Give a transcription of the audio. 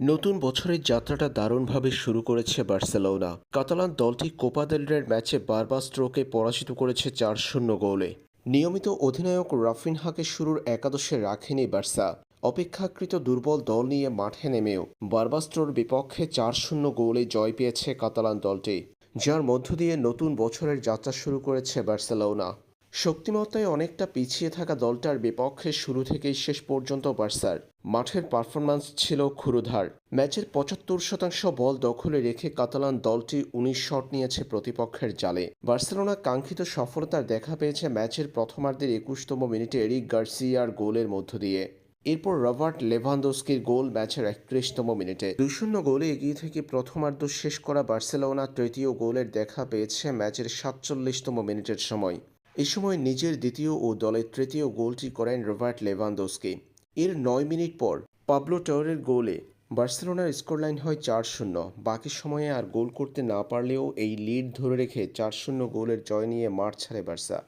নতুন বছরের যাত্রাটা দারুণভাবে শুরু করেছে বার্সেলোনা। কাতালান দলটি কোপা দেল রের ম্যাচে বারবার স্ট্রোকে পরাজিত করেছে চার শূন্য গোলে। নিয়মিত অধিনায়ক রাফিনহাকে শুরুর একাদশে রাখেনি বার্সা। অপেক্ষাকৃত দুর্বল দল নিয়ে মাঠে নেমেও বারবাস্ট্রোর বিপক্ষে চার শূন্য গোলে জয় পেয়েছে কাতালান দলটি, যার মধ্য দিয়ে নতুন বছরের যাত্রা শুরু করেছে বার্সেলোনা। শক্তিমত্তায় অনেকটা পিছিয়ে থাকা দলটার বিপক্ষে শুরু থেকেই শেষ পর্যন্ত বার্সার। মাঠের পারফরম্যান্স ছিল ক্ষুরুধার। ম্যাচের পঁচাত্তর শতাংশ বল দখলে রেখে কাতালান দলটি উনিশ শট নিয়েছে প্রতিপক্ষের জালে। বার্সেলোনা কাঙ্ক্ষিত সফলতার দেখা পেয়েছে ম্যাচের প্রথমার্ধের একুশতম মিনিটে এরিক গার্সিয়ার গোলের মধ্য দিয়ে। এরপর রবার্ট লেভানদোস্কির গোল ম্যাচের একত্রিশতম মিনিটে। দুই শূন্য গোলে এগিয়ে থেকে প্রথমার্ধ শেষ করা বার্সেলোনা তৃতীয় গোলের দেখা পেয়েছে ম্যাচের সাতচল্লিশতম মিনিটের সময়। এই সময় নিজের দ্বিতীয় ও দলের তৃতীয় গোলটি করেন রবার্ট লেভানদোসকে। এর নয় মিনিট পর পাবলো টাওয়ারের গোলে বার্সেলোনার স্কোরলাইন হয় চার শূন্য। বাকি সময়ে আর গোল করতে না পারলেও এই লিড ধরে রেখে চার শূন্য গোলের জয় নিয়ে মাঠ ছাড়ে বার্সা।